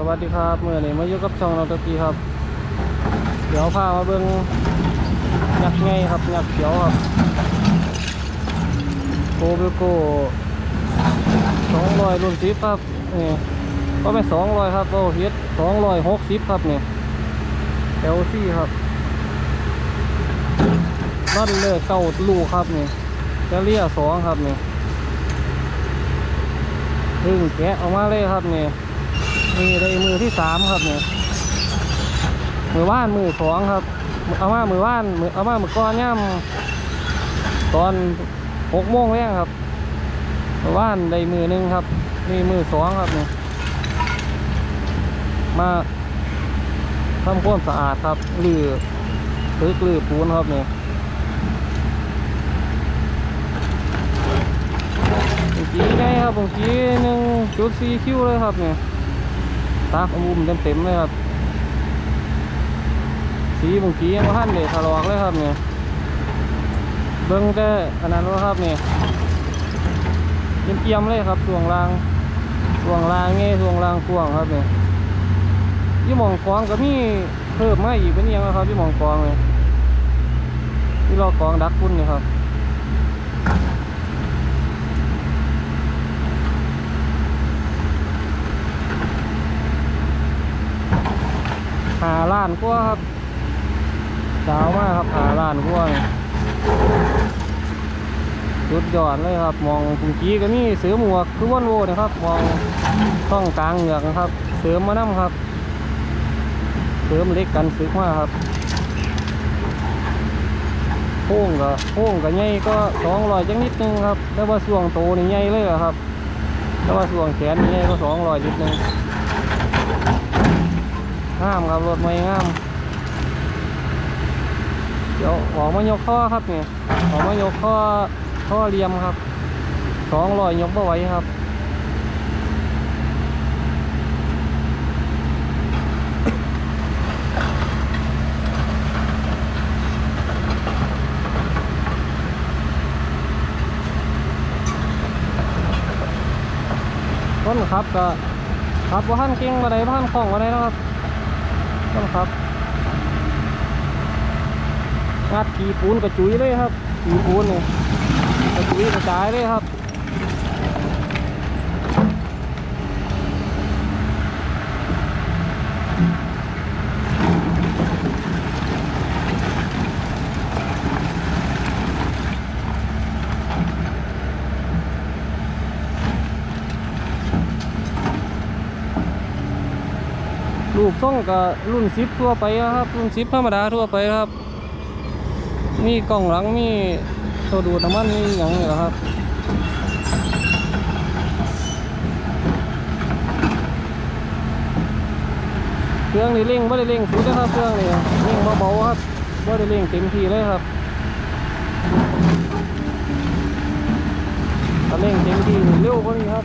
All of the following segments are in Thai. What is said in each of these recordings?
สวัสดีครับเมื่อนี้มาอยู่กับช่องเราตะกี้ครับ เดี๋ยวพามาเบิ่งยักษ์ไงครับยักษ์เขียวครับโกเบโก้สองร้อยรุ่นสิบครับนี่ก็ไม่สองร้อยครับโอ้เฮ็ดสองร้อยหกสิบครับนี่เอลซี่ครับนั่นเลยเก้าลูกครับนี่จะเลียสองครับนี่พึ่งแกะออกมาเลยครับนี่ นี่ได้มือที่สามครับเนี่ยมือว่านมือสองครับ เอามามือว่านมือเอามามือก้อนย่ำตอนหกโมงแรกครับมือว่านได้มือหนึ่งครับ นี่มือสองครับเนี่ยมาทำความสะอาดครับหรือตึกหรือปูนครับเนี่ยบางทีไงครับบางทีหนึ่งจุดสี่คิวเลยครับเนี่ย ตาขมุมเต็มเต็มๆเลยครับ สีบางทียังบ่ทันเลยถลอกเลยครับเนี่ยเบิ้งแต่อันนั้นว่าครับเนี่ยเกียมๆเลยครับส่วงรางส่วงรางเงี้ยส่วงรางส่วงครับเนี่ยยี่หมองกองก็มีเพิ่มมาอีกเป็นยังนะครับยี่หมองกองเลยที่เรากองดักพุ่นนี่ครับ หาล้านกว่าครับดาวมากครับหาล้านกว่าสุดยอดเลยครับ มองปุงกี้ก็มีเสือหมวกคือวันโวนะครับ มองต้องกลางเหงือกนะครับ เสริมมาน้ำครับ เสริมเล็กกันซึกมากครับโค้งก็โค้งก็ใหญ่ก็สองร้อยจังนิดนึงครับแต่ว่าส่วงโตนี่ใหญ่เลยอะครับแต่ว่าส่วงแขนนี่ใหญ่ก็สองร้อยนิดนึง งามครับรถไม่งาม เดี๋ยวออกมายกข้อครับเนี่ยออกมายกข้อข้อเรียมครับสองรอยยกไม่ไหวครับต้นครับก็ครับว่าท่านเก่งมาได้ท่านคล่องมาได้นะครับ นะครับงัดขีปูนกระจุยเลยครับขีปูนนี่กระจุยกระจายเลยครับ ลูกส่งกับรุ่นซิปทั่วไปครับ รุ่นซิปธรรมดาทั่วไปครับ มีกล่องหลังมีตัวดูดน้ำมันมีอย่างนี้ครับเครื่องนี่เร่งไม่ได้เร่งสุดนะครับเครื่องนี่เร่งเบาๆครับไม่ได้เร่งเต็มที่เลยครับถ้าเร่งเต็มที่เร็วกว่านี้ครับ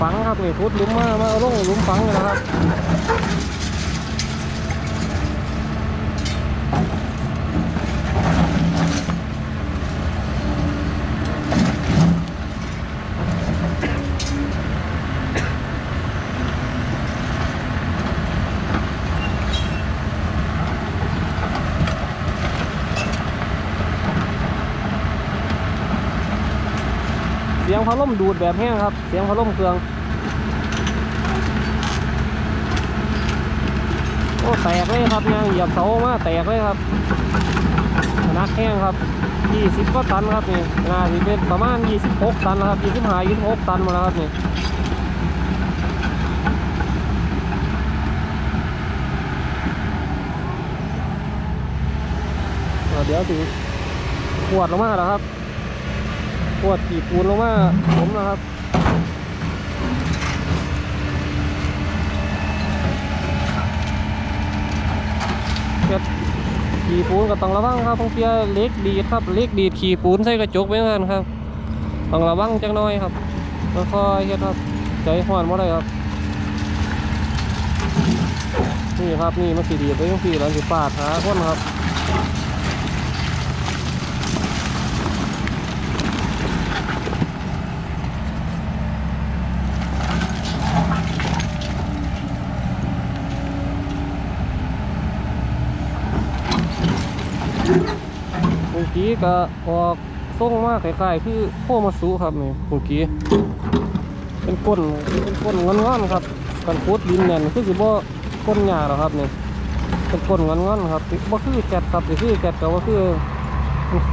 ฝังครับนี่พุดลุมมามาลงลุมฝังเลยนะครับ พัดลมดูดแบบแห้งครับ เสียงพัดลมเครื่องโอ้แตกเลยครับยางเหยียบเสามาแตกเลยครับนักแห้งครับ20ก็ตันครับนี่น่าจะเป็นประมาณ26ตันนะครับ25 26ตันมาแล้วครับนี่เดี๋ยวถึงขวดลงมาแล้วครับ วดขีปูนลงมาผมนะครับเฮ็ดขี่ปูนก็ต้องระวังครับบางเทีเล็กดีดครับเล็กดีดขี่ปูนใส่กระจกไว้กันครับต้องระวังจังน้อยครับค่อยๆเฮ็ดครับใจห้อนบ่ได้ครับนี่ครับนี่มันสีดีไปทั้งสี่แล้วสิปาดหาคนครับ กี้ก็ออกส่งมาคล้ายๆคือโคมาสุครับนี่เมื่อกี้เป็นก้นเป็นก้นงอนๆครับกันโคตรดินเนี่ยคือสิบ่ก้นหญ้าหรอครับนี่เป็นก้นงอนๆครับบ่คือแกดครับคือแกดก็ว่าคือ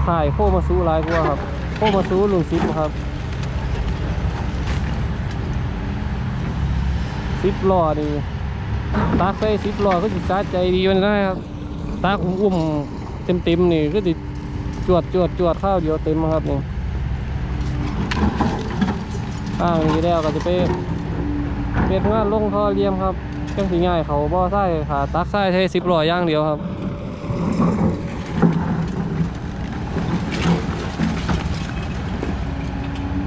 ขายโคมาสุหลายกว่าครับโคมาสุลุงซิปครับซิปล้อนี่ตากใส่ซิปล้อก็สิสาใจดีมันได้ครับตากอุ้มเต็มๆนี่ก็สิ จวดจวดจวดข้าวเดียวเต็มครับนี่ข้างนี้แล้วก็จะไปเป็นงานลงท่อเลียมครับจังสีง่ายเขาบ่อไส้ขาตักไส้ใช้สิบล้อยย่างเดียวครับ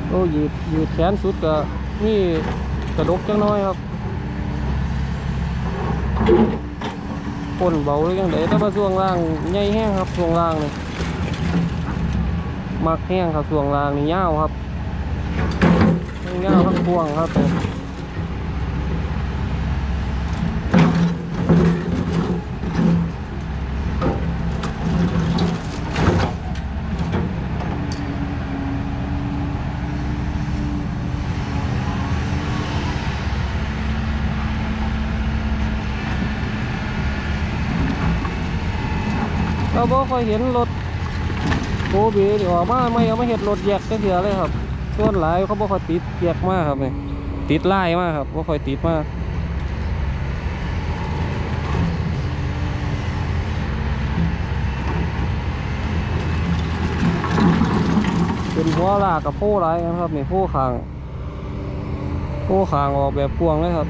โอ้ยืดยืดแขนสุดก็มีกระดกจังน้อยครับก้นเบาเลยยังไงแต่ว่าช่วงล่างใหญ่แห้งครับช่วงล่างนี่ มักแห้งครับส่วงลางนี่ยาวครับยาวครับพวงครับผมเราบ่ค่อยเห็นรถ กบีเดี๋ยวออกมาไม่เอามาเห็ดรถแยกก็เถื่อเลยครับส่วนหลายเขาบ่ค่อยติดแยกมากครับนี่ติดไล่มากครับบ่ค่อยติดมากเป็นหัวลากกับโพไรกันครับนี่โพคางโพคางออกแบบพวงเลยครับ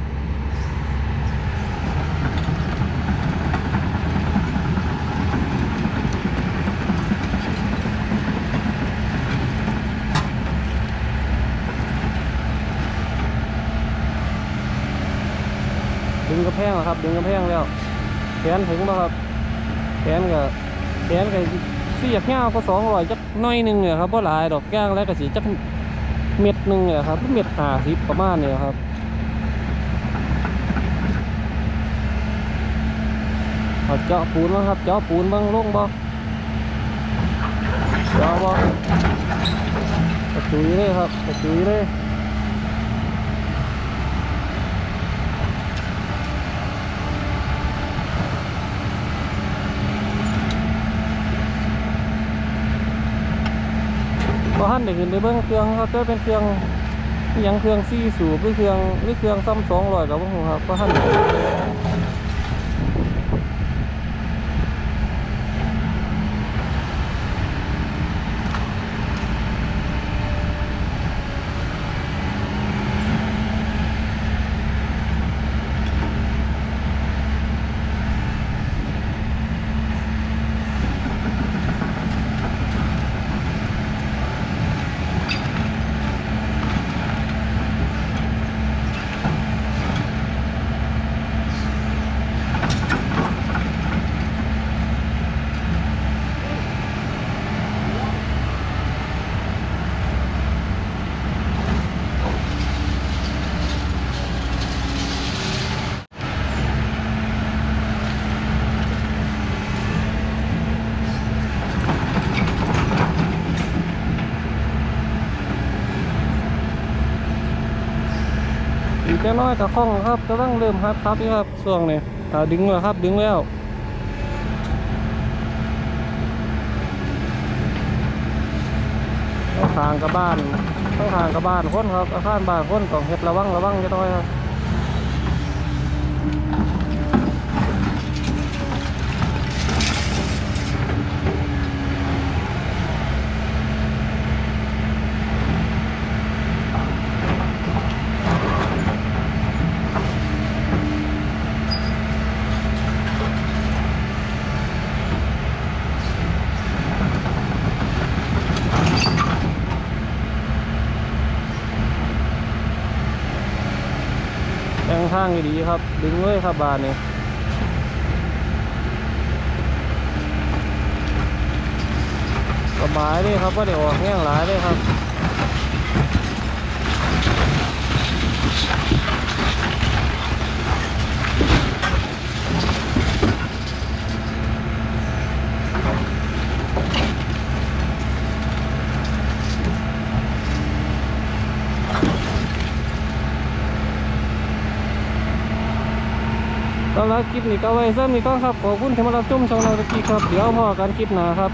ดึ งกระแพงแล้วครับ ดึงกระแพงแล้วแขนถึงแล้วครับแขนก็แขนก็เสียบเงาก็สองร้อยจักน้อยหนึ่งเนี่ยครับเพราะหลายดอกแก้งแล้วก็สีจักเม็ดหนึ่งเนี่ยครับเม็ดหาสิบประมาณเนี่ยครับเอาเจาะปูนบ้างครับเจาะปูนบ้างลงบ้างเจาะบ้างกระจุยเลยครับกระจุยเลย ท่านได้ขึ้นไปเบิ้งเครื่องครับจะเป็นเครื่องยังเครื่องซี่สูบหรือเครื่องหรือเครื่องซ้ำสองร้อยกับพวกผมครับก็ท่าน อีกแค่น้อยกับข้องครับกำลังเริ่มฮับครับนี่ครับช่วงนี้อาดึงแล้วครับดึงแล้วต้งทางกับบ้านต้งทางกับบ้านคนครับอาคารบ้านคนต้องเห็ดระวังระวังจะน้อยครับ แบ่งทางดีครับ ดึงเลยครับบานนี่สบายเลยครับว่าเดี๋ยวออกแง่งหลายเลยครับ หรับคลิปนี้ก็ไว้ซ้ำนี้ก็ครับขอบคุณที่มารับชมช่องเราตะกี้ครับเดี๋ยวพอกันคลิปหน้าครับ